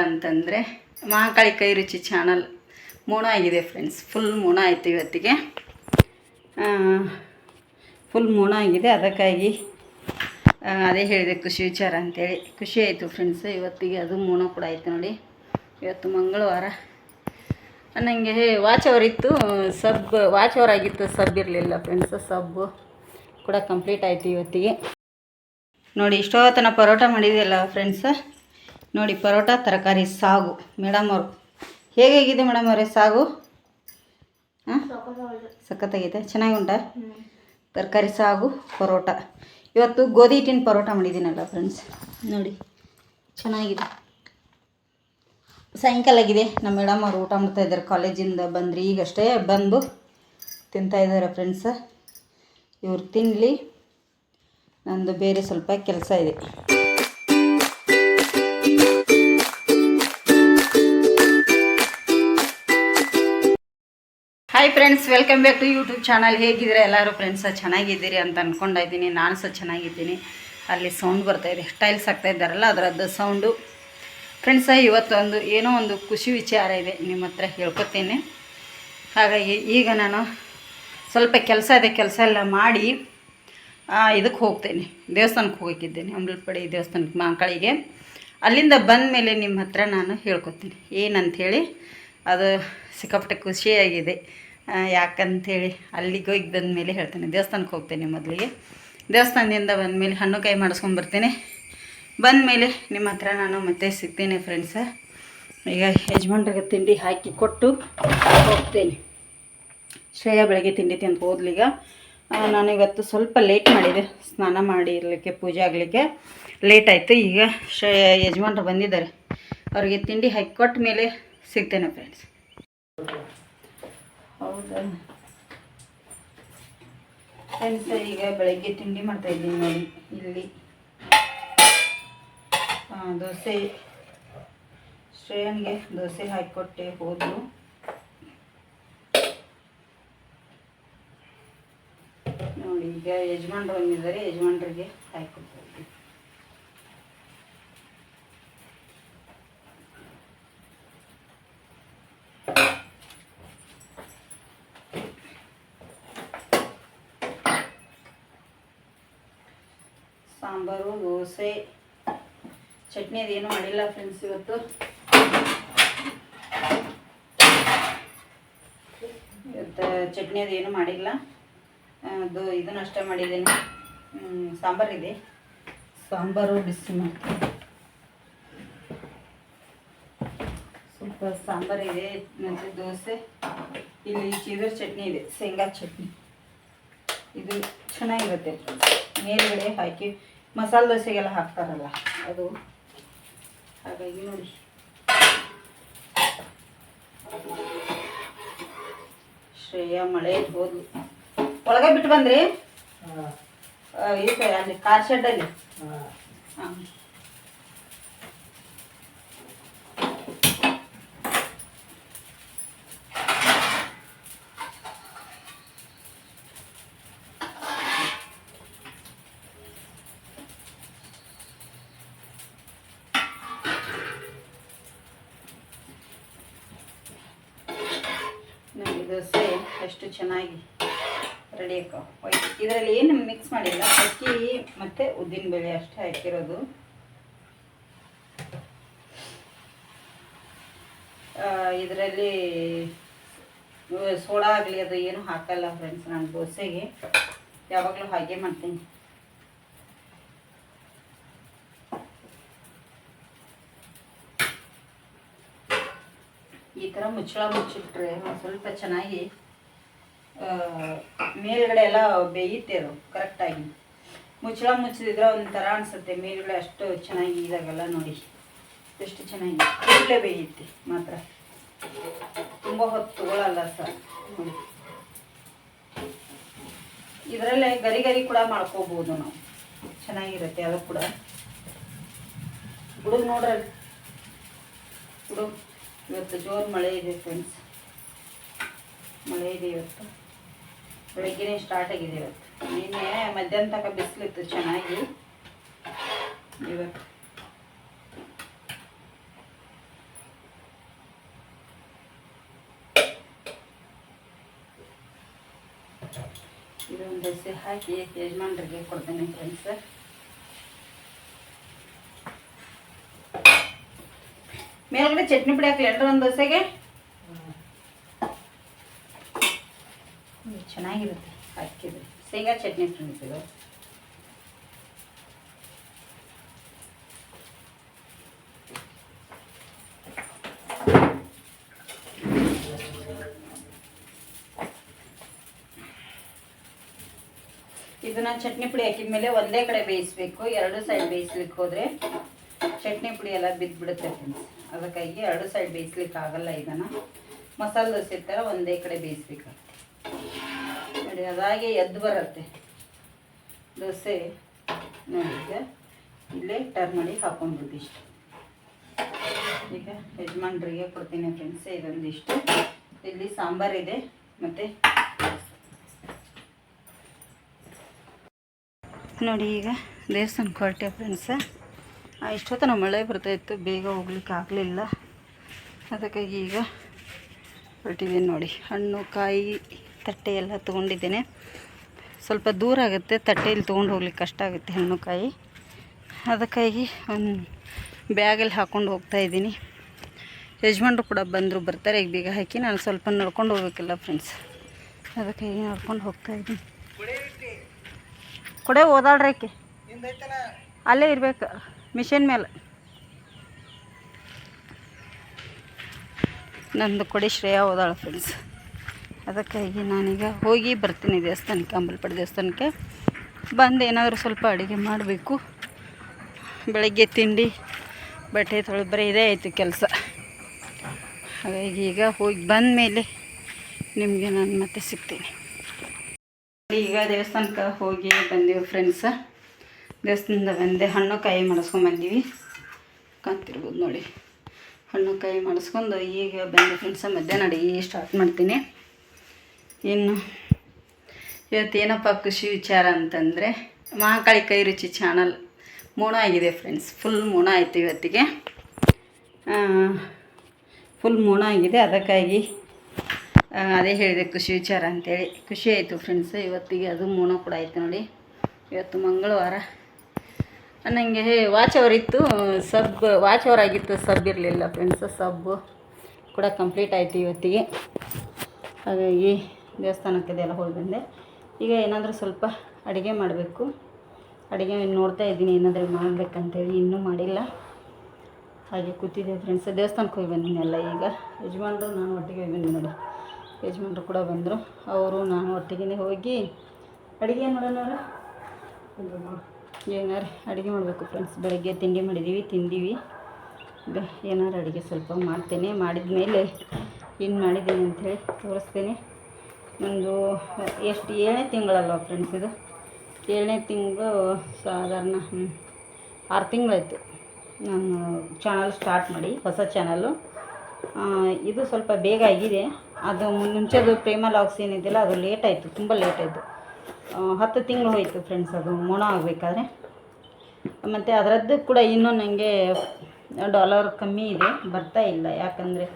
ಅಂತಂದರೆ ಮಹಾಕಾಳಿ ಕೈ ರುಚಿ ಚಾನಲ್ ಮೂಣ ಆಗಿದೆ ಫ್ರೆಂಡ್ಸ್ ಫುಲ್ ಮೂಣ ಆಯಿತು ಇವತ್ತಿಗೆ. ಫುಲ್ ಮೂಣ ಆಗಿದೆ. ಅದಕ್ಕಾಗಿ ಅದೇ ಹೇಳಿದೆ ಖುಷಿ ವಿಚಾರ ಅಂತೇಳಿ. ಖುಷಿ ಆಯಿತು ಫ್ರೆಂಡ್ಸ್ ಇವತ್ತಿಗೆ ಅದು ಮೂಣ ಕೂಡ ಆಯಿತು ನೋಡಿ. ಇವತ್ತು ಮಂಗಳವಾರ. ನನಗೆ ವಾಚ್ ಅವರ್ ಇತ್ತು. ಸಬ್ ವಾಚ್ ಅವರ್ ಆಗಿತ್ತು. ಸಬ್ ಇರಲಿಲ್ಲ ಫ್ರೆಂಡ್ಸ್ ಸಬ್ಬು ಕೂಡ ಕಂಪ್ಲೀಟ್ ಆಯಿತು ಇವತ್ತಿಗೆ. ನೋಡಿ ಇಷ್ಟೊತ್ತನ ಪರೋಟ ಮಾಡಿದೆಯಲ್ಲ ಫ್ರೆಂಡ್ಸ್ ನೋಡಿ, ಪರೋಟ, ತರಕಾರಿ, ಸಾಗು. ಮೇಡಮ್ ಅವರು. ಹೇಗಾಗಿದೆ ಮೇಡಮ್ ಅವರೇ ಸಾಗು? ಹಾಂ? ಸಖತ್ತಾಗಿದೆ. ಚೆನ್ನಾಗಿ ಉಂಟಾ ತರಕಾರಿ, ಸಾಗು, ಪರೋಟ. ಇವತ್ತು ಗೋಧಿ ಹಿಟ್ಟಿನ ಪರೋಟ ಮಾಡಿದ್ದೀನಲ್ಲ ಫ್ರೆಂಡ್ಸ್ ನೋಡಿ, ಚೆನ್ನಾಗಿದೆ. ಸಾಯಂಕಾಲ ಆಗಿದೆ. ನಮ್ಮ ಮೇಡಮ್ ಅವರು ಊಟ ಮಾಡ್ತಾ ಇದ್ದಾರೆ. ಕಾಲೇಜಿಂದ ಬಂದ್ರಿ. ಈಗಷ್ಟೇ ಬಂದು ತಿಂತಾ ಇದ್ದಾರೆ ಫ್ರೆಂಡ್ಸ್ ಇವ್ರು ತಿನ್ನಲಿ ನಂದು ಬೇರೆ ಸ್ವಲ್ಪ ಕೆಲಸ ಇದೆ. Hi friends welcome back to YouTube channel ಹೇಗಿದ್ರೆ ಎಲ್ಲರೂ ಫ್ರೆಂಡ್ಸ್ ಚೆನ್ನಾಗಿದ್ದೀರಿ ಅಂತ ಅಂದ್ಕೊಂಡಿದ್ದೀನಿ ನಾನು ಸಹ ಚೆನ್ನಾಗಿದ್ದೀನಿ. ಅಲ್ಲಿ ಸೌಂಡ್ ಬರ್ತಾಯಿದೆ ಸ್ಟೈಲ್ಸ್ ಆಗ್ತಾ ಇದ್ದಾರಲ್ಲ, ಅದರದ್ದು ಸೌಂಡು ಫ್ರೆಂಡ್ಸ ಇವತ್ತೊಂದು ಏನೋ ಒಂದು ಖುಷಿ ವಿಚಾರ ಇದೆ. ನಿಮ್ಮ ಹತ್ರ ಹೇಳ್ಕೊತೀನಿ. ಹಾಗಾಗಿ ಈಗ ನಾನು ಸ್ವಲ್ಪ ಕೆಲಸ ಇದೆ, ಕೆಲಸ ಎಲ್ಲ ಮಾಡಿ ಇದಕ್ಕೆ ಹೋಗ್ತೇನೆ. ದೇವಸ್ಥಾನಕ್ಕೆ ಹೋಗಿದ್ದೇನೆ ಅಮೃತಪಡಿ ದೇವಸ್ಥಾನಕ್ಕೆ ಮಕ್ಕಳಿಗೆ ಅಲ್ಲಿಂದ ಬಂದ ಮೇಲೆ ನಿಮ್ಮ ಹತ್ರ ನಾನು ಹೇಳ್ಕೊತೀನಿ. ಏನಂಥೇಳಿ ಅದು ಸಿಕ್ಕಾಪಟ್ಟೆ ಖುಷಿಯಾಗಿದೆ. ಯಾಕಂಥೇಳಿ ಅಲ್ಲಿಗೆ ಹೋಗಿ ಬಂದ ಮೇಲೆ ಹೇಳ್ತೇನೆ. ದೇವಸ್ಥಾನಕ್ಕೆ ಹೋಗ್ತೇನೆ ಮೊದಲಿಗೆ. ದೇವಸ್ಥಾನದಿಂದ ಬಂದ ಮೇಲೆ ಹಣ್ಣು ಕೈ ಮಾಡಿಸ್ಕೊಂಡ್ಬರ್ತೇನೆ ಬಂದ ಮೇಲೆ ನಿಮ್ಮ ಹತ್ರ ನಾನು ಮತ್ತೆ ಸಿಗ್ತೇನೆ ಫ್ರೆಂಡ್ಸ ಈಗ ಯಜಮಾನ್ರಿಗೆ ತಿಂಡಿ ಹಾಕಿ ಕೊಟ್ಟು ಹೋಗ್ತೇನೆ. ಶ್ರೇಯಾ ಬೆಳಗ್ಗೆ ತಿಂಡಿ ತಿಂದು ಹೋದ್ಲೀಗ. ನಾನು ಇವತ್ತು ಸ್ವಲ್ಪ ಲೇಟ್ ಮಾಡಿದೆ. ಸ್ನಾನ ಮಾಡಿ ಇರಲಿಕ್ಕೆ ಪೂಜೆ ಆಗಲಿಕ್ಕೆ ಲೇಟ್ ಆಯಿತು. ಈಗ ಶ್ರೇಯಾ ಯಜಮಾನ್ರು ಬಂದಿದ್ದಾರೆ. ಅವರಿಗೆ ತಿಂಡಿ ಹಾಕಿ ಕೊಟ್ಟ ಮೇಲೆ ಸಿಗ್ತೇನೆ ಫ್ರೆಂಡ್ಸ್ ಹೌದಾ. ಫ್ರೆಂಡ್ಸ್ ಈಗ ಬೆಳಗ್ಗೆ ತಿಂಡಿ ಮಾಡ್ತಾ ಇದ್ದೀನಿ ನೋಡಿ, ಇಲ್ಲಿ. ದೋಸೆ. ಶ್ರೇಯನ್ಗೆ ದೋಸೆ ಹಾಕಿಕೊಟ್ಟೆ ಹೋದ್ರು ನೋಡಿ, ಈಗ ಯಜಮಾನ್ರು ಬಂದಿದ್ದಾರೆ, ಯಜಮಾನ್ರಿಗೆ ಹಾಕಿಕೊಡ್ತೀನಿ ಸಾಂಬಾರು, ದೋಸೆ, ಚಟ್ನಿ ಅದೇನು ಮಾಡಿಲ್ಲ ಫ್ರೆಂಡ್ಸ್ ಇವತ್ತು. ಇವತ್ತು ಚಟ್ನಿ ಅದೇನು ಮಾಡಿಲ್ಲ. ಅದು ಇದನ್ನಷ್ಟೇ ಮಾಡಿದ್ದೀನಿ. ಸಾಂಬಾರು ಸಾಂಬಾರಿದೆ. ಸಾಂಬಾರು, ಬಿಸಿ ಮಾಡ್ತೀನಿ. ಸ್ವಲ್ಪ ಸಾಂಬಾರಿದೆ, ಮತ್ತು ದೋಸೆ. ಇಲ್ಲಿ ಚೀದರ್ ಚಟ್ನಿ ಇದೆ, ಶೇಂಗಾ ಚಟ್ನಿ. ಇದು ಚೆನ್ನಾಗಿರುತ್ತೆ. ಮೇಲ್ಗಡೆ ಹಾಕಿ ಮಸಾಲೆ ದೋಸೆಗೆಲ್ಲ ಹಾಕ್ತಾರಲ್ಲ ಅದು. ಹಾಗಾಗಿ ನೋಡಿ. ಶ್ರೇಯಾ ಮಳೆ ಹೋದ್ಲು ಒಳಗೆ ಬಿಟ್ಟು ಬಂದ್ರಿ? ಇದು ಅಲ್ಲಿ ಕಾರ್ ಶೆಡ್ಡಲ್ಲಿ? ಹಾಂ. ದೋಸೆ ಅಷ್ಟು ಚೆನ್ನಾಗಿ ರೆಡಿ ಆಕಾವ ಇದರಲ್ಲಿ ಏನು ಮಿಕ್ಸ್ ಮಾಡಿಲ್ಲ? ಅಕ್ಕಿ ಮತ್ತು ಉದ್ದಿನಬೇಳೆ ಅಷ್ಟೇ ಹಾಕಿರೋದು. ಇದರಲ್ಲಿ ಸೋಡಾ ಆಗಲಿ ಅದು ಏನು ಹಾಕಲ್ಲ ಫ್ರೆಂಡ್ಸ್ ನಾನು ದೋಸೆಗೆ. ಯಾವಾಗಲೂ ಹಾಗೆ ಮಾಡ್ತೀನಿ. ಈ ಥರ ಮುಚ್ಚಳ ಮುಚ್ಚಿಟ್ರೆ ಸ್ವಲ್ಪ ಚೆನ್ನಾಗಿ ಮೇಲುಗಡೆ ಎಲ್ಲ ಬೇಯುತ್ತೆ ಅದು ಕರೆಕ್ಟಾಗಿ ಮುಚ್ಚಳ ಮುಚ್ಚಿದ್ರೆ ಒಂಥರ ಅನಿಸುತ್ತೆ, ಮೇಲುಗಡೆ ಅಷ್ಟು ಚೆನ್ನಾಗಿ ಇದಾಗಲ್ಲ ನೋಡಿ. ಎಷ್ಟು ಚೆನ್ನಾಗಿ, ಕೂಡಲೇ ಬೇಯುತ್ತೆ ಮಾತ್ರ. ತುಂಬ ಹೊತ್ತು ತಗೊಳ್ಳಲ್ಲ ಸರ್, ನೋಡಿ. ಇದರಲ್ಲೇ ಗರಿ ಗರಿ ಕೂಡ ಮಾಡ್ಕೋಬೋದು ನಾವು. ಚೆನ್ನಾಗಿರುತ್ತೆ ಅದು ಕೂಡ. ಹುಡುಗ ನೋಡ್ರಿ. ಹುಡುಗ. ಇವತ್ತು ಜೋರು ಮಳೆ ಇದೆ ಫ್ರೆಂಡ್ಸ್ ಮಳೆ ಇದೆ ಇವತ್ತು. ಬೆಳಗ್ಗೆನೇ ಸ್ಟಾರ್ಟ್ ಆಗಿದೆ ಇವತ್ತು. ನಿನ್ನೆ ಮಧ್ಯಾಹ್ನ ತನಕ ಬಿಸಿಲಿತ್ತು ಚೆನ್ನಾಗಿ. ಇವತ್ತು. ಇದೊಂದು ದೋಸೆ ಹಾಕಿ ಯಜಮಾನ್ರಿಗೆ ಕೊಡ್ತೇನೆ ಫ್ರೆಂಡ್ಸ್ ಮೇಲ್ಗಡೆ ಚಟ್ನಿ ಪುಡಿ ಹಾಕಲಿ ಎಲ್ಲರೂ ಒಂದು ದೋಸೆಗೆ. ಚೆನ್ನಾಗಿರುತ್ತೆ. ಹಾಕಿದ್ರೆ ಶೇಂಗಾ ಚಟ್ನಿ ಫ್ರೆಂಡ್ಸ್ ಇದು? ಇದನ್ನ ಚಟ್ನಿ ಪುಡಿ ಹಾಕಿದ ಮೇಲೆ ಒಂದೇ ಕಡೆ ಬೇಯಿಸ್ಬೇಕು, ಎರಡು ಸೈಡ್ ಬೇಯಿಸ್ಲಿಕ್ಕೆ ಹೋದ್ರೆ ಚಟ್ನಿ ಪುಡಿ ಎಲ್ಲ ಬಿದ್ದ್ಬಿಡುತ್ತೆ ಫ್ರೆಂಡ್ಸ್ ಅದಕ್ಕಾಗಿ ಎರಡು ಸೈಡ್ ಬೇಯಿಸ್ಲಿಕ್ಕೆ ಆಗಲ್ಲ ಇದನ್ನು. ಮಸಾಲೆ ದೋಸೆ ಥರ ಒಂದೇ ಕಡೆ ಬೇಯಿಸ್ಬೇಕಾಗುತ್ತೆ. ನೋಡಿ, ಅದಾಗೆ ಎದ್ದು ಬರುತ್ತೆ. ದೋಸೆ ನೋಡಿ ಈಗ ಇಲ್ಲೇ ಟರ್ನ್ ಮಾಡಿ ಹಾಕೊಂಡ್ಬಿಟ್ಟು ಇಷ್ಟು. ಈಗ ಯಜಮಾನ್ರಿಗೆ ಕೊಡ್ತೀನಿ ಫ್ರೆಂಡ್ಸ್ ಇದೊಂದಿಷ್ಟು. ಇಲ್ಲಿ ಸಾಂಬಾರಿದೆ ಮತ್ತು ನೋಡಿ ಈಗ ದೇವಸ್ಥಾನ ಹೊರಟೆ ಫ್ರೆಂಡ್ಸ ಇಷ್ಟೊತ್ತನ ಮಳೆ ಬರ್ತಾಯಿತ್ತು ಬೇಗ ಹೋಗ್ಲಿಕ್ಕೆ ಆಗಲಿಲ್ಲ. ಅದಕ್ಕಾಗಿ ಈಗ ಹೊರಟಿದ್ದೀನಿ ನೋಡಿ. ಹಣ್ಣು ಕಾಯಿ ತಟ್ಟೆ ಎಲ್ಲ ತೊಗೊಂಡಿದ್ದೇನೆ. ಸ್ವಲ್ಪ ದೂರ ಆಗುತ್ತೆ ತಟ್ಟೆಯಲ್ಲಿ ತೊಗೊಂಡು ಹೋಗ್ಲಿಕ್ಕೆ ಕಷ್ಟ ಆಗುತ್ತೆ ಹಣ್ಣು ಕಾಯಿ. ಅದಕ್ಕಾಗಿ ಒಂದು ಬ್ಯಾಗಲ್ಲಿ ಹಾಕ್ಕೊಂಡು ಹೋಗ್ತಾ ಇದ್ದೀನಿ. ಯಜಮಾನ್ರು ಕೂಡ ಬಂದರು ಬರ್ತಾರೆ ಈಗ ಬೇಗ ಹಾಕಿ. ನಾನು ಸ್ವಲ್ಪ ನಡ್ಕೊಂಡು ಹೋಗ್ಬೇಕಲ್ಲ ಫ್ರೆಂಡ್ಸ್ ಅದಕ್ಕಾಗಿ ನಡ್ಕೊಂಡು ಹೋಗ್ತಾ ಇದ್ದೀನಿ. ಕೊಡೆ ಓದಾಳ್ರಿ ಆಕೆ. ಅಲ್ಲೇ ಇರ್ಬೇಕು. ಮಿಷಿನ್ ಮೇಲೆ. ನಂದು ಕೊಡಿ ಶ್ರೇಯ ಹೋದಾಳು ಫ್ರೆಂಡ್ಸ್ ಅದಕ್ಕಾಗಿ ನಾನೀಗ ಹೋಗಿ ಬರ್ತೀನಿ ದೇವಸ್ಥಾನಕ್ಕೆ ಅಂಬಲ್ಪಡಿ ದೇವಸ್ಥಾನಕ್ಕೆ. ಬಂದು ಏನಾದರೂ ಸ್ವಲ್ಪ ಅಡುಗೆ ಮಾಡಬೇಕು. ಬೆಳಗ್ಗೆ ತಿಂಡಿ, ಬಟ್ಟೆ ತೊಳೆದು ಬರೀ ಇದೇ ಆಯಿತು ಕೆಲಸ. ಹಾಗಾಗಿ ಈಗ ಹೋಗಿ ಬಂದ ಮೇಲೆ ನಿಮಗೆ ನಾನು ಮತ್ತೆ ಸಿಗ್ತೀನಿ. ಈಗ ದೇವಸ್ಥಾನಕ್ಕೆ ಹೋಗಿ ಬಂದೀವಿ ಫ್ರೆಂಡ್ಸ ದೇವಸ್ಥಾನದಿಂದ ಬಂದೆ ಹಣ್ಣು ಕಾಯಿ ಮಾಡಿಸ್ಕೊಂಬಂದೀವಿ ಕಾಣ್ತಿರ್ಬೋದು ನೋಡಿ. ಹಣ್ಣು ಕಾಯಿ ಮಾಡಿಸ್ಕೊಂಡು ಈಗ ಬಂದು ಫ್ರೆಂಡ್ಸ ಮಧ್ಯಾಹ್ನ ಅಡುಗೆ ಸ್ಟಾರ್ಟ್ ಮಾಡ್ತೀನಿ. ಇನ್ನು ಇವತ್ತು ಏನಪ್ಪ ಖುಷಿ ವಿಚಾರ ಅಂತಂದರೆ ಮಹಾಕಾಳಿ ಕೈ ರುಚಿ ಚಾನಲ್ ಮೂಣ ಆಗಿದೆ ಫ್ರೆಂಡ್ಸ್ ಫುಲ್ ಮೂಣ ಆಯಿತು ಇವತ್ತಿಗೆ. ಫುಲ್ ಮೂಣ ಆಗಿದೆ. ಅದಕ್ಕಾಗಿ ಅದೇ ಹೇಳಿದೆ ಖುಷಿ ವಿಚಾರ ಅಂತೇಳಿ. ಖುಷಿ ಆಯಿತು ಫ್ರೆಂಡ್ಸ್ ಇವತ್ತಿಗೆ ಅದು ಮೂಣ ಕೂಡ ಆಯಿತು ನೋಡಿ. ಇವತ್ತು ಮಂಗಳವಾರ. ನನಗೆ ವಾಚ್ ಅವರ್ ಇತ್ತು ಸಬ್ ವಾಚ್ ಅವರ್ ಆಗಿತ್ತು ಸಬ್ ಇರಲಿಲ್ಲ ಫ್ರೆಂಡ್ಸ್ ಸಬ್ ಕೂಡ ಕಂಪ್ಲೀಟ್ ಆಯಿತು ಇವತ್ತಿಗೆ. ಹಾಗಾಗಿ ದೇವಸ್ಥಾನಕ್ಕೆ ಅದೆಲ್ಲ ಹೋಗಿ ಬಂದೆ. ಈಗ ಏನಾದರೂ ಸ್ವಲ್ಪ ಅಡುಗೆ ಮಾಡಬೇಕು. ಅಡುಗೆ ನೋಡ್ತಾ ಇದ್ದೀನಿ, ಏನಾದರೂ ಮಾಡಬೇಕಂತೇಳಿ ಇನ್ನೂ ಮಾಡಿಲ್ಲ. ಹಾಗೆ ಕೂತಿದ್ದೆ ಫ್ರೆಂಡ್ಸ್ ದೇವಸ್ಥಾನಕ್ಕೆ ಹೋಗಿ ಬಂದಿನಲ್ಲ ಈಗ. ಯಜಮಾನ್ರು, ನಾನು ಒಟ್ಟಿಗೆ ಹೋಗಿ ಬಂದೆ ನೋಡಿ. ಯಜಮಾನ್ರು ಕೂಡ ಬಂದರು. ಅವರು, ನಾನು ಒಟ್ಟಿಗೆ ಹೋಗಿ ಅಡುಗೆ ನೋಡೋಣ ಏನಾರು ಅಡುಗೆ ಮಾಡಬೇಕು ಫ್ರೆಂಡ್ಸ್ ಬೆಳಗ್ಗೆ ತಿಂಡಿ ಮಾಡಿದ್ದೀವಿ ತಿಂದೀವಿ. ಈಗ ಏನಾರು ಅಡುಗೆ ಸ್ವಲ್ಪ ಮಾಡ್ತೇನೆ. ಮಾಡಿದ ಮೇಲೆ ಏನು ಮಾಡಿದ್ದೀನಿ ಅಂಥೇಳಿ ತೋರಿಸ್ತೇನೆ. ಒಂದು ಎಷ್ಟು, ಏಳನೇ ತಿಂಗಳಲ್ವ ಫ್ರೆಂಡ್ಸ್ ಇದು? ಏಳನೇ ತಿಂಗಳು ಸಾಧಾರಣ ಆರು ತಿಂಗಳಾಯಿತು. ನಾನು ಚಾನಲ್ ಸ್ಟಾರ್ಟ್ ಮಾಡಿ, ಹೊಸ ಚಾನಲ್ಲು ಇದು ಸ್ವಲ್ಪ ಬೇಗ ಆಗಿದೆ. ಅದು ಮುಂಚೆದು ಪ್ರೇಮ ಲಾಗ್ಸ್ ಏನಿದೆಯಲ್ಲ, ಅದು ಲೇಟ್ ಆಯಿತು, ತುಂಬ ಲೇಟ್ ಆಯಿತು. ಹತ್ತು ತಿಂಗಳು ಹೋಯಿತು ಫ್ರೆಂಡ್ಸ್ ಅದು, ಮೊಣ ಆಗಬೇಕಾದ್ರೆ. ಮತ್ತು ಅದರದ್ದು ಕೂಡ ಇನ್ನೂ ನನಗೆ ಡಾಲರ್ ಕಮ್ಮಿ ಇದೆ, ಬರ್ತಾ ಇಲ್ಲ. ಯಾಕಂದರೆ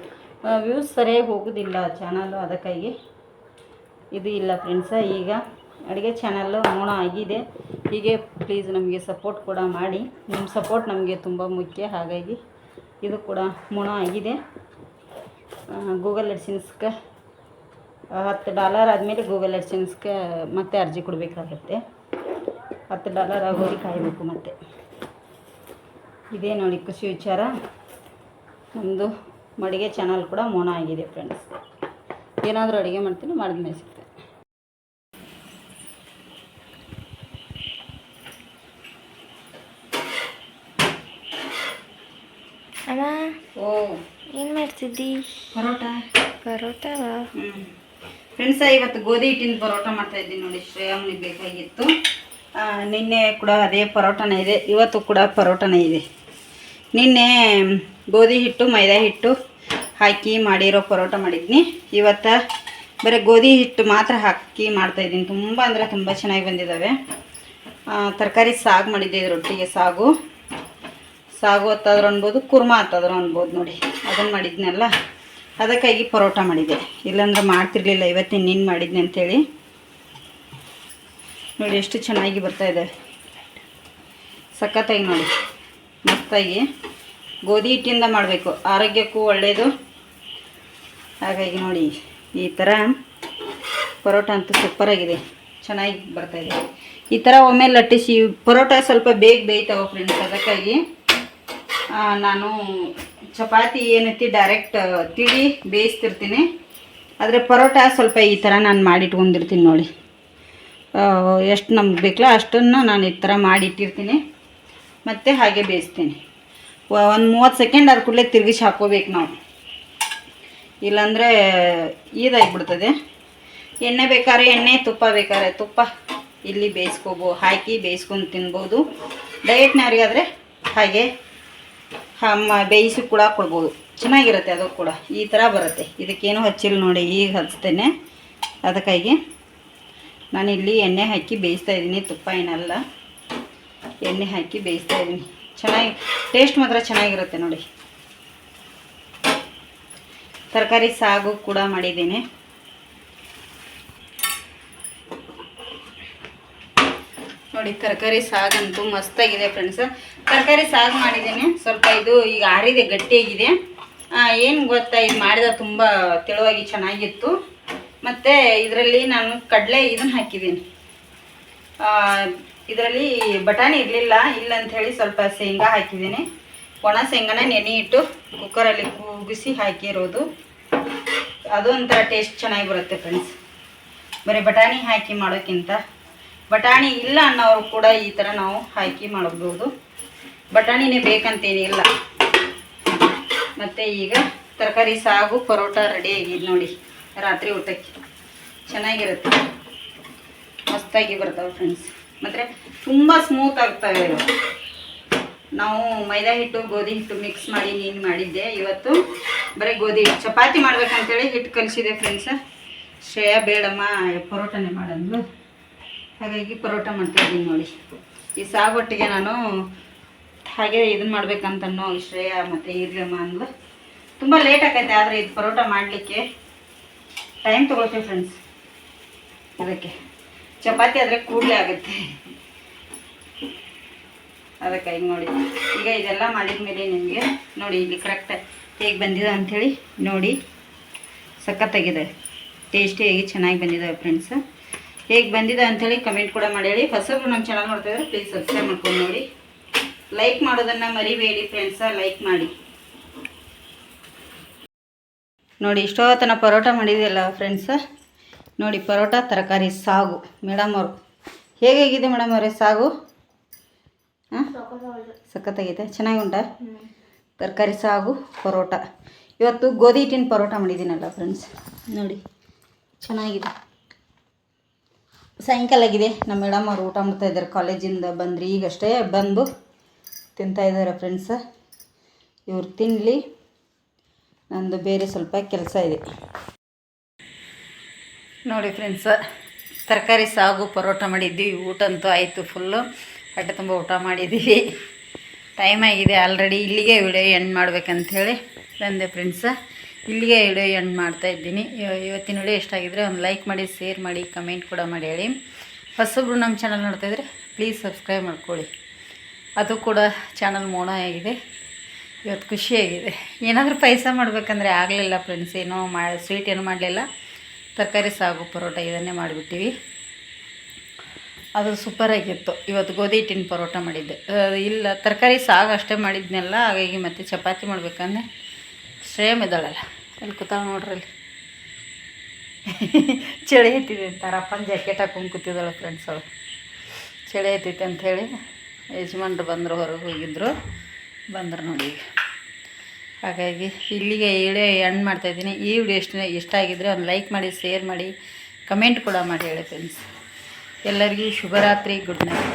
ವ್ಯೂಸ್ ಸರಿಯಾಗಿ ಹೋಗೋದಿಲ್ಲ ಚಾನಲ್ಲು ಅದಕ್ಕಾಗಿ ಇದು ಇಲ್ಲ ಫ್ರೆಂಡ್ಸ ಈಗ ಅಡುಗೆ ಚಾನಲ್ಲು ಮೋಣ ಆಗಿದೆ. ಹೀಗೆ ಪ್ಲೀಸ್ ನಮಗೆ ಸಪೋರ್ಟ್ ಕೂಡ ಮಾಡಿ. ನಿಮ್ಮ ಸಪೋರ್ಟ್ ನಮಗೆ ತುಂಬ ಮುಖ್ಯ. ಹಾಗಾಗಿ ಇದು ಕೂಡ ಮೋಣ ಆಗಿದೆ. ಗೂಗಲ್ ಎಡ್ಸಿನ್ಸ್ಗೆ ಹತ್ತು ಡಾಲರ್ ಆದಮೇಲೆ ಗೂಗಲ್ ಎಡ್ಸಿನ್ಸ್ಗೆ ಮತ್ತೆ ಅರ್ಜಿ ಕೊಡಬೇಕಾಗತ್ತೆ. ಹತ್ತು ಡಾಲರ್ ಆಗೋರಿಗೆ ಕಾಯಬೇಕು ಮತ್ತೆ. ಇದೇ ನೋಡಿ ಖುಷಿ ವಿಚಾರ. ನಮ್ಮದು ಮಡಿಗೆ ಚಾನಲ್ ಕೂಡ ಮೋನ ಆಗಿದೆ ಫ್ರೆಂಡ್ಸ್ ಏನಾದರೂ ಅಡುಗೆ ಮಾಡ್ತೀನಿ ಮಾಡಿದ್ಮೇಲೆ ಸಿಗ್ತೇನೆ. ಅಮ್ಮ ಓ. ಏನು ಮಾಡ್ತಿದ್ದಿ? ಪರೋಟ. ಫ್ರೆಂಡ್ಸ ಇವತ್ತು ಗೋಧಿ ಹಿಟ್ಟಿನ ಪರೋಟ ಮಾಡ್ತಾ ಇದ್ದೀನಿ ನೋಡಿ ಶ್ರೇಯಮ್ಮನಿಗೆ ಬೇಕಾಗಿತ್ತು. ನಿನ್ನೆ ಕೂಡ ಅದೇ ಪರೋಟನೇ ಇದೆ, ಇವತ್ತು ಕೂಡ ಪರೋಟನೇ ಇದೆ. ನಿನ್ನೆ ಗೋಧಿ ಹಿಟ್ಟು, ಮೈದಾ ಹಿಟ್ಟು ಹಾಕಿ ಮಾಡಿರೋ ಪರೋಟ ಮಾಡಿದ್ನಿ. ಇವತ್ತು ಬರೀ ಗೋಧಿ ಹಿಟ್ಟು ಮಾತ್ರ ಹಾಕಿ ಮಾಡ್ತಾಯಿದ್ದೀನಿ ತುಂಬ ಅಂದರೆ ತುಂಬ ಚೆನ್ನಾಗಿ ಬಂದಿದ್ದಾವೆ ತರಕಾರಿ ಸಾಗು ಮಾಡಿದ್ದೆ ರೊಟ್ಟಿಗೆ ಸಾಗು. ಸಾಗು ಹತ್ತಾದ್ರೂ ಅನ್ಬೋದು, ಕುರ್ಮಾ ಹತ್ತಾದ್ರೂ ಅನ್ಬೋದು ನೋಡಿ ಅದನ್ನು ಮಾಡಿದ್ನಲ್ಲ. ಅದಕ್ಕಾಗಿ ಪರೋಟ ಮಾಡಿದೆ. ಇಲ್ಲಾಂದ್ರೆ ಮಾಡ್ತಿರ್ಲಿಲ್ಲ ಇವತ್ತಿನ ನೀನು ಮಾಡಿದ್ನಿ ಅಂತೇಳಿ. ನೋಡಿ ಎಷ್ಟು ಚೆನ್ನಾಗಿ ಬರ್ತಾ ಇದೆ. ಸಖತ್ತಾಗಿ ನೋಡಿ. ಮಸ್ತಾಗಿ. ಗೋಧಿ ಹಿಟ್ಟಿಂದ ಮಾಡಬೇಕು. ಆರೋಗ್ಯಕ್ಕೂ ಒಳ್ಳೆಯದು ಹಾಗಾಗಿ ನೋಡಿ, ಈ ಥರ ಪರೋಟ ಅಂತೂ ಸೂಪರಾಗಿದೆ ಚೆನ್ನಾಗಿ ಬರ್ತಾಯಿದೆ ಈ ಥರ ಒಮ್ಮೆ ಲಟ್ಟಿಸಿ, ಪರೋಟ ಸ್ವಲ್ಪ ಬೇಗ ಬೇಯ್ತಾವೆ ಫ್ರೆಂಡ್ಸ್ ಅದಕ್ಕಾಗಿ ನಾನು ಚಪಾತಿ ಏನೈತಿ ಡೈರೆಕ್ಟ್ ತಿಳಿ ಬೇಯಿಸ್ತಿರ್ತೀನಿ. ಆದರೆ ಪರೋಟ ಸ್ವಲ್ಪ ಈ ಥರ ನಾನು ಮಾಡಿಟ್ಕೊಂಡಿರ್ತೀನಿ ನೋಡಿ. ಎಷ್ಟು ನಮ್ಗೆ ಬೇಕಲ್ಲ ಅಷ್ಟನ್ನು ನಾನು ಈ ಥರ ಮಾಡಿಟ್ಟಿರ್ತೀನಿ. ಮತ್ತು ಹಾಗೆ ಬೇಯಿಸ್ತೀನಿ. ಒಂದು ಮೂವತ್ತು ಸೆಕೆಂಡ್ ಅದ್ರ ಕೂಡಲೇ ತಿರುಗಿಸಿ ಹಾಕೋಬೇಕು ನಾವು. ಇಲ್ಲಾಂದರೆ ಈದಾಗ್ಬಿಡ್ತದೆ ಎಣ್ಣೆ ಬೇಕಾದ್ರೆ ಎಣ್ಣೆ, ತುಪ್ಪ ಬೇಕಾದ್ರೆ ತುಪ್ಪ. ಇಲ್ಲಿ ಬೇಯಿಸ್ಕೋಬೋ, ಹಾಕಿ ಬೇಯಿಸ್ಕೊಂಡು ತಿನ್ಬೋದು. ಡಯಟ್ನವ್ರಿಗಾದರೆ ಹಾಗೆ. ಬೇಯಿಸಿ ಕೂಡ ಕೊಡ್ಬೋದು. ಚೆನ್ನಾಗಿರುತ್ತೆ ಅದು ಕೂಡ. ಈ ಥರ ಬರುತ್ತೆ. ಇದಕ್ಕೇನು ಹಚ್ಚಿಲ್ಲ ನೋಡಿ, ಈಗ ಹಚ್ತೇನೆ. ಅದಕ್ಕಾಗಿ ನಾನು ಇಲ್ಲಿ ಎಣ್ಣೆ ಹಾಕಿ ಬೇಯಿಸ್ತಾ ಇದ್ದೀನಿ. ತುಪ್ಪ ಏನಲ್ಲ. ಎಣ್ಣೆ ಹಾಕಿ ಬೇಯಿಸ್ತಾ ಇದ್ದೀನಿ. ಚೆನ್ನಾಗಿ, ಟೇಸ್ಟ್ ಮಾತ್ರ ಚೆನ್ನಾಗಿರುತ್ತೆ ನೋಡಿ. ತರಕಾರಿ ಸಾಗು ಕೂಡ ಮಾಡಿದ್ದೀನಿ. ನೋಡಿ, ತರಕಾರಿ ಸಾಗಂತೂ ಮಸ್ತಾಗಿದೆ ಫ್ರೆಂಡ್ಸ್ ತರಕಾರಿ ಸಾಗು ಮಾಡಿದ್ದೀನಿ. ಸ್ವಲ್ಪ ಇದು ಈಗ ಆರಿದೆ, ಗಟ್ಟಿಯಾಗಿದೆ. ಏನು ಗೊತ್ತಾ, ಇದು ಮಾಡಿದ ತುಂಬ ತೆಳುವಾಗಿ ಚೆನ್ನಾಗಿತ್ತು. ಮತ್ತು ಇದರಲ್ಲಿ ನಾನು ಕಡಲೆ ಇದನ್ನು ಹಾಕಿದ್ದೀನಿ. ಇದರಲ್ಲಿ ಬಟಾಣಿ ಇರಲಿಲ್ಲ, ಇಲ್ಲ ಅಂತ ಹೇಳಿ ಸ್ವಲ್ಪ ಶೇಂಗಾ ಹಾಕಿದ್ದೀನಿ. ಒಣ ಶೇಂಗಾನ ನೆನೆ ಇಟ್ಟು ಕುಕ್ಕರಲ್ಲಿ ಕೂಗಿಸಿ ಹಾಕಿರೋದು. ಅದೊಂಥರ ಟೇಸ್ಟ್ ಚೆನ್ನಾಗಿ ಬರುತ್ತೆ ಫ್ರೆಂಡ್ಸ್ ಬರೀ ಬಟಾಣಿ ಹಾಕಿ ಮಾಡೋಕ್ಕಿಂತ. ಬಟಾಣಿ ಇಲ್ಲ ಅನ್ನೋರು ಕೂಡ ಈ ಥರ ನಾವು ಹಾಕಿ ಮಾಡಬಹುದು. ಬಟಾಣಿನೇ ಬೇಕಂತೇನಿಲ್ಲ ಮತ್ತು ಈಗ ತರಕಾರಿ ಸಾಗು ಪರೋಟ ರೆಡಿ ಆಗಿದೆ ನೋಡಿ. ರಾತ್ರಿ ಊಟಕ್ಕೆ. ಚೆನ್ನಾಗಿರುತ್ತೆ. ಮಸ್ತಾಗಿ ಬರ್ತವೆ ಫ್ರೆಂಡ್ಸ್ ಮತ್ತು ತುಂಬ ಸ್ಮೂತ್ ಆಗ್ತವೆ ನಾವು ಮೈದಾ ಹಿಟ್ಟು, ಗೋಧಿ ಹಿಟ್ಟು ಮಿಕ್ಸ್ ಮಾಡಿ ನೀನು ಮಾಡಿದ್ದೆ. ಇವತ್ತು ಬರೀ ಗೋಧಿ ಹಿಟ್ಟು. ಚಪಾತಿ ಮಾಡ್ಬೇಕಂತೇಳಿ ಹಿಟ್ಟು ಕಲಿಸಿದೆ ಫ್ರೆಂಡ್ಸ್ ಶ್ರೇಯಾ ಬೇಡಮ್ಮ, ಪರೋಟನೇ ಮಾಡಂದು ಹಾಗಾಗಿ ಪರೋಟ ಮಾಡ್ತಿದ್ದೀನಿ ನೋಡಿ. ಈ ಸಾಗೊಟ್ಟಿಗೆ ನಾನು ಹಾಗೆ ಇದನ್ನ ಮಾಡ್ಬೇಕಂತನೋ ಶ್ರೇಯ ಮತ್ತು ಈರ್ಗಮ್ಮ ಅಂದ್ಲು. ತುಂಬ ಲೇಟ್ ಆಕೈತೆ, ಆದರೆ ಇದು ಪರೋಟ ಮಾಡಲಿಕ್ಕೆ ಟೈಮ್ ತೊಗೊಳ್ತೀವಿ ಫ್ರೆಂಡ್ಸ್ ಅದಕ್ಕೆ. ಚಪಾತಿ ಆದರೆ ಕೂಡಲೇ ಆಗುತ್ತೆ. ಅದಕ್ಕೆ ಅದಕ್ಕಾಗಿ ನೋಡಿ. ಈಗ ಇದೆಲ್ಲ ಮಾಡಿದ ಮೇಲೆ ನಿಮಗೆ ನೋಡಿ ಇಲ್ಲಿ ಕರೆಕ್ಟ್ ಹೇಗೆ ಬಂದಿದೆ ಅಂಥೇಳಿ ನೋಡಿ. ಸಖತ್ತಾಗಿದೆ. ಟೇಸ್ಟಿಯಾಗಿ ಚೆನ್ನಾಗಿ ಬಂದಿದ್ದಾವೆ ಫ್ರೆಂಡ್ಸ್ ಹೇಗೆ ಬಂದಿದೆ ಅಂಥೇಳಿ ಕಮೆಂಟ್ ಕೂಡ ಮಾಡಿ ಹೇಳಿ. ಹೊಸಬ್ರು ನಮ್ಮ ಚಾನಲ್ ನೋಡ್ತಾ ಇದ್ರೆ ಪ್ಲೀಸ್ ಸಬ್ಸ್ಕ್ರೈಬ್ ಮಾಡ್ಕೊಂಡು ನೋಡಿ. ಲೈಕ್ ಮಾಡೋದನ್ನು ಮರಿಬೇಡಿ ಫ್ರೆಂಡ್ಸ ಲೈಕ್ ಮಾಡಿ. ನೋಡಿ ಇಷ್ಟೊತ್ತನ ಪರೋಟ ಮಾಡಿದೆಯಲ್ಲ ಫ್ರೆಂಡ್ಸ ನೋಡಿ, ಪರೋಟ, ತರಕಾರಿ, ಸಾಗು. ಮೇಡಮ್ ಅವರು. ಹೇಗಾಗಿದೆ ಮೇಡಮ್ ಅವರೇ ಸಾಗು? ಹಾಂ? ಸಖತ್ತಾಗಿದೆ. ಚೆನ್ನಾಗಿ ಉಂಟಾ? ತರಕಾರಿ, ಸಾಗು, ಪರೋಟ. ಇವತ್ತು ಗೋಧಿ ಹಿಟ್ಟಿನ ಪರೋಟ ಮಾಡಿದ್ದೀನಲ್ಲ ಫ್ರೆಂಡ್ಸ್ ನೋಡಿ, ಚೆನ್ನಾಗಿದೆ. ಸಾಯಂಕಾಲ ಆಗಿದೆ. ನಮ್ಮ ಮೇಡಮ್ ಅವ್ರು ಊಟ ಮಾಡ್ತಾ ಇದ್ದಾರೆ. ಕಾಲೇಜಿಂದ ಬಂದ್ರಿ. ಈಗಷ್ಟೇ ಬಂದು ತಿಂತಾ ಇದ್ದಾರೆ ಫ್ರೆಂಡ್ಸ ಇವ್ರು ತಿನ್ನಲಿ ನಂದು ಬೇರೆ ಸ್ವಲ್ಪ ಕೆಲಸ ಇದೆ. ನೋಡಿ ಫ್ರೆಂಡ್ಸ ತರಕಾರಿ ಸಾಗು ಪರೋಟ ಮಾಡಿದ್ವಿ. ಊಟ ಅಂತೂ ಆಯಿತು ಫುಲ್ಲು ಹೊಟ್ಟೆ ತುಂಬ ಊಟ ಮಾಡಿದ್ದೀವಿ ಟೈಮ್ ಆಗಿದೆ. ಆಲ್ರೆಡಿ ಇಲ್ಲಿಗೆ ವಿಡಿಯೋ ಎಂಡ್ ಮಾಡ್ಬೇಕಂಥೇಳಿ ಬಂದೆ ಫ್ರೆಂಡ್ಸ ಇಲ್ಲಿಗೆ ವಿಡಿಯೋ ಎಂಡ್ ಮಾಡ್ತಾ ಇದ್ದೀನಿ. ಇವ- ಇವತ್ತಿನ ವಿಡಿಯೋ ಇಷ್ಟ ಆಗಿದ್ರೆ ಒಂದು ಲೈಕ್ ಮಾಡಿ ಶೇರ್ ಮಾಡಿ ಕಮೆಂಟ್ ಕೂಡ ಮಾಡಿ ಹೇಳಿ. ಹೊಸೊಬ್ಬರು ನಮ್ಮ ಚಾನಲ್ ನೋಡ್ತಾಯಿದ್ರೆ ಪ್ಲೀಸ್ ಸಬ್ಸ್ಕ್ರೈಬ್ ಮಾಡ್ಕೊಳ್ಳಿ. ಅದು ಕೂಡ ಚಾನಲ್ ಮೋಣ ಆಗಿದೆ. ಇವತ್ತು ಖುಷಿಯಾಗಿದೆ ಏನಾದರೂ ಪಾಯಸ ಮಾಡಬೇಕಂದ್ರೆ ಆಗಲಿಲ್ಲ ಫ್ರೆಂಡ್ಸ್ ಏನೋ ಮಾ ಸ್ವೀಟ್ ಏನೂ ಮಾಡಲಿಲ್ಲ. ತರಕಾರಿ, ಸಾಗು, ಪರೋಟ ಇದನ್ನೇ ಮಾಡಿಬಿಟ್ಟಿವಿ. ಅದು ಸೂಪರಾಗಿತ್ತು ಇವತ್ತು ಗೋಧಿ ಹಿಟ್ಟಿನ ಪರೋಟ ಮಾಡಿದ್ದೆ. ಇಲ್ಲ, ತರಕಾರಿ, ಸಾಗು ಅಷ್ಟೇ ಮಾಡಿದ್ನೆಲ್ಲ. ಹಾಗಾಗಿ ಮತ್ತೆ ಚಪಾತಿ ಮಾಡ್ಬೇಕಂದ್ರೆ ಶ್ರೇಯಮ್ ಇದ್ದಾಳಲ್ಲ. ಅಲ್ಲಿ ಕೂತಾಳ ನೋಡ್ರಿ ಅಲ್ಲಿ. ಚಳಿ ಐತಿದೆ ಅಂತಾರಪ್ಪನ ಜಾಕೆಟ್ ಹಾಕೊಂಡು ಕೂತಿದ್ದಾಳೆ ಫ್ರೆಂಡ್ಸ್ ಅವಳು. ಚಳಿ ಐತೈತೆ ಅಂಥೇಳಿ ಯಜಮಾನ್ರು ಬಂದರು, ಹೊರಗೆ ಹೋಗಿದ್ರು. ಬಂದರು ನೋಡಿ ಹಾಗಾಗಿ ಇಲ್ಲಿಗೆ ವಿಡಿಯೋ ಎಂಡ್ ಮಾಡ್ತಾಯಿದ್ದೀನಿ ಈ ವಿಡಿಯೋ ಇಷ್ಟ ಇಷ್ಟ ಆಗಿದ್ದರೆ ಒಂದು ಲೈಕ್ ಮಾಡಿ ಶೇರ್ ಮಾಡಿ ಕಮೆಂಟ್ ಕೂಡ ಮಾಡಿ ಹೇಳಿ ಫ್ರೆಂಡ್ಸ್ ಎಲ್ಲರಿಗೂ ಶುಭರಾತ್ರಿ ಗುಡ್ ನೈಟ್